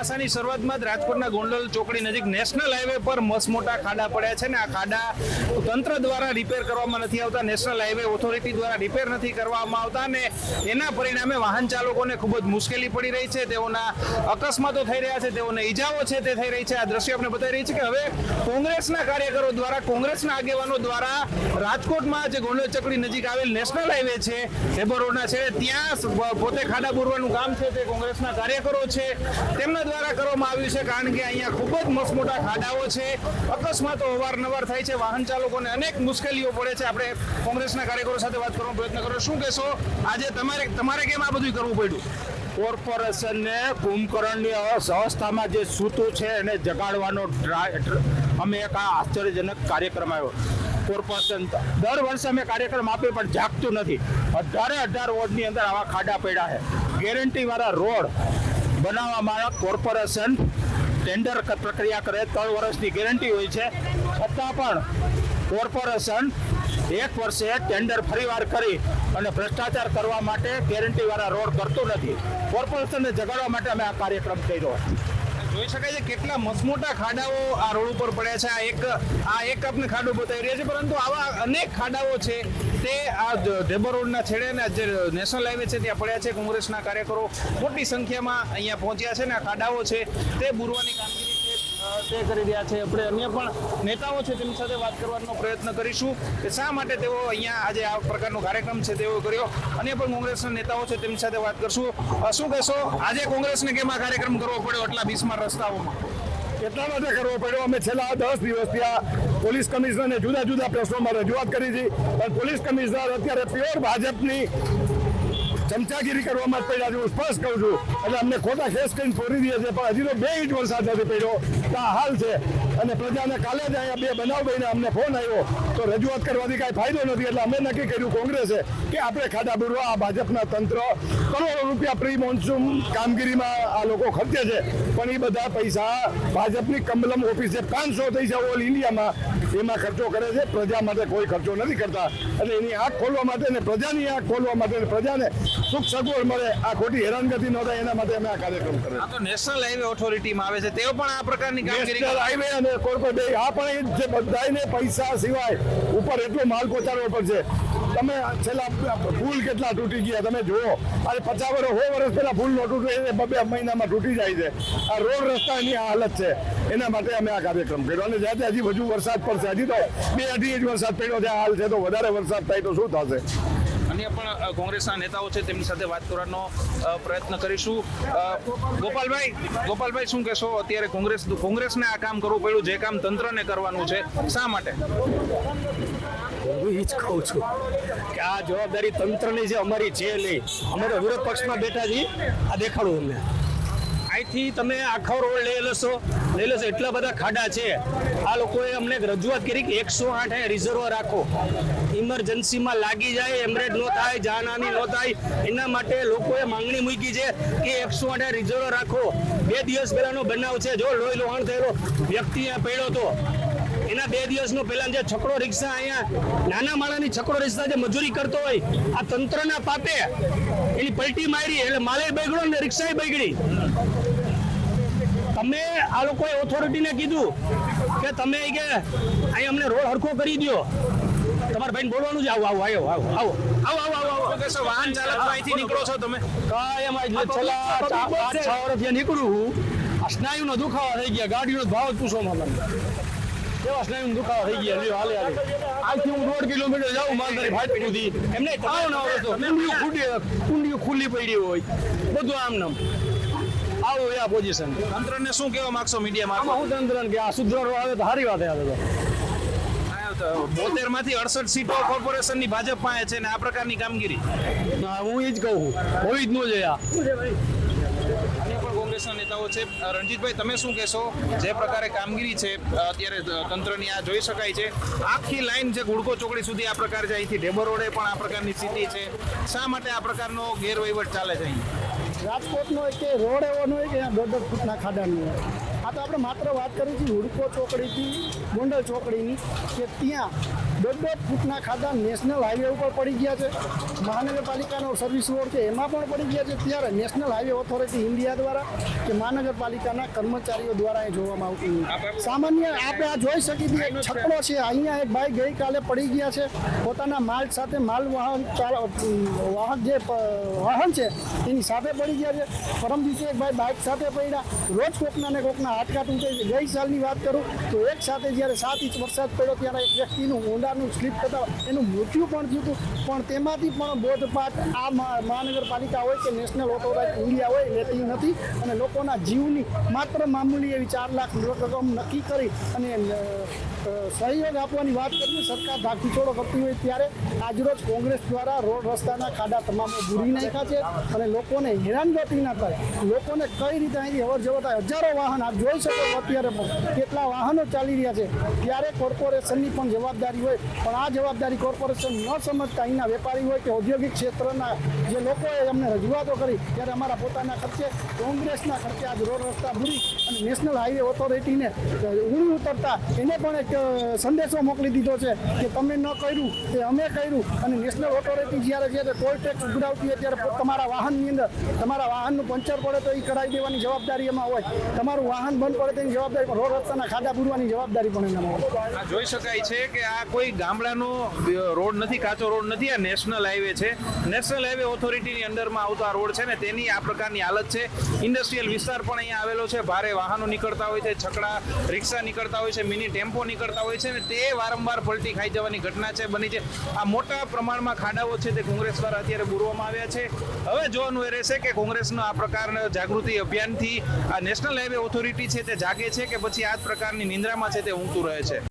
ચોમાસાની શરૂઆતમાં જ રાજકોટના ગોંડલ ચોકડી નજીક નેશનલ હાઈવે પર મસમોટા ખાડા પડ્યા છે ને આ ખાડા તંત્ર દ્વારા રિપેર કરવામાં નથી આવતા. નેશનલ હાઈવે ઓથોરિટી દ્વારા રિપેર નથી કરવામાં આવતા ને એના પરિણામે વાહન ચાલકોને ખૂબ જ મુશ્કેલી પડી રહી છે. તેઓના અકસ્માતો થઈ રહ્યા છે, તેઓને ઈજાઓ છે તે થઈ રહી છે. આ દ્રશ્ય આપણે બતાવી રહી છે કે હવે કોંગ્રેસના કાર્યકરો દ્વારા, કોંગ્રેસના આગેવાનો દ્વારા રાજકોટમાં જે ગોંડલ ચોકડી નજીક આવેલ નેશનલ હાઈવે છે હેબર રોડના છે, ત્યાં પોતે ખાડા પૂરવાનું કામ છે. તે કોંગ્રેસના કાર્યકરો છે. તેમના દ્વારા કરવામાં આવ્યું છે કારણ કે અહીંયા ખૂબ જ મસમોટા ખાડાઓ છે. અકસ્માતો અવારનવાર થાય છે. વાહન ચાલકોને અનેક મુશ્કેલીઓ પડે છે. આપણે કોંગ્રેસના કાર્યકરો સાથે વાત કરવાનો પ્રયત્ન કરો શું કહેશો? આજે તમારે તમારે કેમ આ બધું કરવું પડ્યું? કોર્પોરેશનને કુંભકરણની સંસ્થામાં જે સૂતું છે એને જગાડવાનો અમે એક આશ્ચર્યજનક કાર્યક્રમ આવ્યો કોર્પોરેશન દર વર્ષે અમે કાર્યક્રમ આપીએ પણ જાગતું નથી. અઢારે અઢાર વોર્ડની અંદર આવા ખાડા પડ્યા છે. ગેરંટીવાળા રોડ બનાવવામાં કોર્પોરેશન ટેન્ડર પ્રક્રિયા કરે, ત્રણ વર્ષની ગેરંટી હોય છે. છતાં પણ કોર્પોરેશન એક વર્ષે ટેન્ડર ફરીવાર કરી અને ભ્રષ્ટાચાર કરવા માટે ગેરંટીવાળા રોડ કરતું નથી. કોર્પોરેશનને જગાડવા માટે અમે આ કાર્યક્રમ કર્યો. જોઈ શકાય છે કેટલા મસમોટા ખાડાઓ આ રોડ ઉપર પડ્યા છે. આ એક આ એક આપને ખાડો બતાવી રહ્યા છે પરંતુ આવા અનેક ખાડાઓ છે તે આ ઢેબર રોડના છેડે ને જે નેશનલ હાઈવે છે ત્યાં પડ્યા છે. કોંગ્રેસના કાર્યકરો મોટી સંખ્યામાં અહીંયા પહોંચ્યા છે ને આ ખાડાઓ છે તે બુરવાની અ, તે કરી રહ્યા છે. આપણે અન્ય પણ નેતાઓ છે તેમની સાથે વાત કરવાનો પ્રયત્ન કરીશું કે શા માટે તેઓ અહીંયા આજે આ પ્રકારનો કાર્યક્રમ છે તેઓ કર્યો. અન્ય પણ કોંગ્રેસના નેતાઓ છે તેમની સાથે વાત કરશું. શું કહેશો? આજે કોંગ્રેસને કેમ આ કાર્યક્રમ કરવો પડ્યો આટલા બીસમાં રસ્તાઓમાં? એટલા માટે કરવો પડ્યો. અમે છેલ્લા દસ દિવસથી આ પોલીસ કમિશનરને જુદા જુદા પ્રશ્નોમાં રજૂઆત કરી હતી પણ પોલીસ કમિશનર અત્યારે પ્યોર ભાજપની ચમચાગીરી કરવામાં જ પડ્યા છે, હું સ્પષ્ટ કહું છું. એટલે અમને ખોટા કેસ કરીને છોડી દે છે પણ હજી તો બે ઇંચ વરસાદ નથી પડ્યો આ હાલ છે. અને પ્રજાને કાલે જ અહીંયા બે બનાવ ભાઈને અમને ફોન આવ્યો. તો રજૂઆત કરવાથી કાંઈ ફાયદો નથી, એટલે અમે નક્કી કર્યું કોંગ્રેસે કે આપણે ખાડા બુરવા, આ ભાજપના તંત્ર કરોડો રૂપિયા પ્રી મોન્સૂન કામગીરીમાં આ લોકો ખર્ચે છે. પણ એ બધા પૈસા ભાજપની કમલમ ઓફિસે પાંચસો થઈ છે ઓલ ઇન્ડિયામાં. એમાં ખર્ચો કરે છે. પ્રજા માટે કોઈ ખર્ચો નથી કરતા. એટલે એની આંખ ખોલવા માટે ને પ્રજાની આંખ ખોલવા માટે પ્રજાને સુખ સગવડ મળે આ ખોટી હેરાનગતિ ન થાય એના માટે અમે આ કાર્યક્રમ કર્યો આ તો નેશનલ હાઈવે ઓથોરિટીમાં આવે છે. તેઓ પણ આ પ્રકારની કામગીરી નેશનલ હાઈવે અને કોર્પોરેટ આ પણ જ છે. બધાને પૈસા સિવાય ઉપર એટલો માલ પહોંચાડવો પડશે. તમે છેલ્લા ફૂલ કેટલા તૂટી ગયા? તમે જુઓ. અરે પચાસ વર્ષ સો વર્ષ પહેલાં ફૂલ ન તૂટે, એ બબે મહિનામાં તૂટી જાય છે. આ રોડ રસ્તાની આ હાલત છે. એના માટે અમે આ કાર્યક્રમ કર્યો. અને જ્યાં હજી વધુ વરસાદ પડશે. હજી તો બે અઢી ઇંચ વરસાદ પડ્યો છે. હાલ છે તો વધારે વરસાદ થાય તો શું થશે? અન્ય પણ કોંગ્રેસના નેતાઓ છે તેમની સાથે વાત કરવાનો પ્રયત્ન કરીશું. ગોપાલભાઈ ગોપાલભાઈ, શું કહેશો? અત્યારે કોંગ્રેસ, કોંગ્રેસને આ કામ કરવું પડ્યું. જે કામ તંત્રને કરવાનું છે. શા માટે? હું એ જ કહું છું. કે આ જવાબદારી તંત્રની જે અમારી છે નહીં. અમે વિરોધ પક્ષમાં બેઠા છીએ. આ દેખાડું અમને. અહીંથી તમે આખો રોડ લઈ લેશો. લઈ લેશો. એટલા બધા ખાડા છે. આ લોકોએ અમને રજૂઆત કરી કે એકસો આઠ રિઝર્વ રાખો. ઇમરજન્સીમાં લાગી જાય, એમરેડ ન થાય, જાનહાની ન થાય. એના માટે લોકોએ માંગણી મૂકી છે કે એકસો આઠ રિઝર્વ રાખો. બે દિવસ પહેલાનો બનાવ છે. જો લોહી લોહાણ થયેલો વ્યક્તિ અહીંયા પડ્યો હતો એના બે દિવસનો પહેલા જે છકડો રિક્ષા અહીંયા નાના માળાની છકડો રિક્ષા જે મજૂરી કરતો હોય આ તંત્રના પાપે એની પલટી મારી એટલે માલે બગડ્યો ને રિક્ષાએ બગડી. તમે આ લોકોએ ઓથોરિટીને કીધું કે તમે કે અહીં અમને રોડ હરખો કરી દ્યો. તમારે ભાઈને બોલવાનું છે આવો આવો આવો આવો આવો આવો આવો આવો આવો. વાહન ચાલક અહીંથી નીકળો છો તમે? આ એટલે છેલ્લા પાંચ છ વર્ષથી નીકળું આ સ્નાયુનો દુખાવા થઈ ગયા ગાડીનો ભાવ જ પૂછો મને કેવા સ્નાયુનો દુખાવા થઈ ગયા લ્યો હાલે હાલે આજથી હું દોઢ કિલોમીટર જાઉં માલધારી ફાટ સુધી એમને તાવ ના આવે તો કુંડીઓ ખૂટી કુંડીઓ ખુલ્લી પડી હોય બધું આમ નામ આવું આ પોઝિશન તંત્રને શું કહેવા માંગશો મીડિયામાં હું તંત્ર કે આ સુધારો આવે તો સારી વાત આવે તો. બોતેરમાંથી અડસઠ સીટો કોર્પોરેશનની ભાજપ પાસે છે ને આ પ્રકારની કામગીરી? હું એ જ કહું હોવી જ ન જોઈએ આ. કોંગ્રેસના નેતાઓ છે. રણજીતભાઈ, તમે શું કહેશો? જે પ્રકારે કામગીરી છે અત્યારે તંત્રની આ જોઈ શકાય છે. આખી લાઈન છે ગુડકો ચોકડી સુધી આ પ્રકાર છે, અહીંથી ઢેબર રોડે પણ આ પ્રકારની સ્થિતિ છે. શા માટે આ પ્રકારનો ગેરવહીવટ ચાલે છે અહીં? રાજકોટનો એક રોડ એવો નહીં કે દોઢ દોઢ ફૂટના ખાડાનો આ તો આપણે માત્ર વાત કરી છે હુડકો ચોકડીથી ગોંડલ ચોકડીની કે ત્યાં દોઢ દોઢ ફૂટના ખાડા નેશનલ હાઈવે ઉપર પડી ગયા છે. મહાનગરપાલિકાનો સર્વિસ રોડ છે, એમાં પણ પડી ગયા છે. ત્યારે નેશનલ હાઈવે ઓથોરિટી ઇન્ડિયા દ્વારા કે મહાનગરપાલિકાના કર્મચારીઓ દ્વારા એ જોવામાં આવતું સામાન્ય આપણે આ જોઈ શકીએ છીએ એક છકડો છે. અહીંયા એક ભાઈ ગઈકાલે પડી ગયા છે. પોતાના માલ સાથે માલ વાહન વાહન જે, વાહન છે, એની સાથે પડી ગયા છે. પરમ દિવસે એક ભાઈ બાઇક સાથે પડ્યા. રોજ કોકના ને કોકના તૂટે છે. ગઈ સાલની વાત કરું તો એક સાથે જ્યારે સાત ઇંચ વરસાદ પડ્યો ત્યારે એક વ્યક્તિનું ઊંડાનું સ્લીપ થતા એનું મૃત્યુ પણ થયું હતું. પણ તેમાંથી પણ બોધપાઠ આ મહા- મહાનગરપાલિકા હોય કે નેશનલ ઓથોરિટી ઇન્ડિયા હોય લેતી નથી અને લોકોના જીવની માત્ર મામૂલી એવી ચાર લાખ રકમ નક્કી કરી અને સહયોગ આપવાની વાત કરીને સરકાર ધાકીછોડો કરતી હોય ત્યારે આજરોજ કોંગ્રેસ દ્વારા રોડ રસ્તાના ખાડા તમામ ભૂરી નાખ્યા છે અને લોકોને હેરાનગતિ ના થાય. લોકોને કઈ રીતે અહીંથી અવર જવર થાય? હજારો વાહન, આપ જોઈ શકો અત્યારે પણ કેટલા વાહનો ચાલી રહ્યા છે. ત્યારે કોર્પોરેશનની પણ જવાબદારી હોય. પણ આ જવાબદારી કોર્પોરેશન ન સમજતા અહીંના વેપારી હોય કે ઔદ્યોગિક ક્ષેત્રના જે લોકોએ અમને રજૂઆતો કરી, ત્યારે અમારા પોતાના ખર્ચે કોંગ્રેસના ખર્ચે આજ રોડ રસ્તા ભૂરી અને નેશનલ હાઈવે ઓથોરિટીને ઊંડી ઉતરતા એને પણ એક સંદેશો મોકલી દીધો છે કે તમે ન કર્યું તે અમે કર્યું. અને નેશનલ ઓથોરિટી જ્યારે જ્યારે ટોલ ટેક્સ ઉઘરાવતી હોય ત્યારે તમારા વાહનની અંદર, તમારા વાહનનું પંચર પડે તો એ કરાવી દેવાની જવાબદારી એમાં હોય. તમારું વાહન બંધ પડે તેની જવાબદારી, પણ રોડ રસ્તાના ખાડા પૂરવાની જવાબદારી પણ આ જોઈ શકાય છે કે આ કોઈ ગામડાનો રોડ નથી, કાચો રોડ નથી, આ નેશનલ હાઈવે છે. નેશનલ હાઈવે ઓથોરિટીની અંડરમાં આવતો આ રોડ છે ને, તેની આ પ્રકારની હાલત છે. ઇન્ડસ્ટ્રીયલ વિસ્તાર પણ અહીંયા આવેલો છે. ભારે વાહનો નીકળતા હોય છે, છકડા, રિક્ષા નીકળતા હોય છે, મિની ટેમ્પો નીકળતા હોય છે ને, તે વારંવાર પલટી ખાઈ જવાની ઘટના છે, બની છે. આ મોટા પ્રમાણમાં ખાડાઓ છે તે કોંગ્રેસ દ્વારા અત્યારે પૂરવામાં આવ્યા છે. હવે જોવાનું એ રહેશે કે કોંગ્રેસનો આ પ્રકારના જાગૃતિ અભિયાનથી આ નેશનલ હાઈવે ઓથોરિટી છે તે જાગે છે કે પછી આ જ પ્રકારની નિંદ્રામાં છે તે ઊંઘતું રહે છે.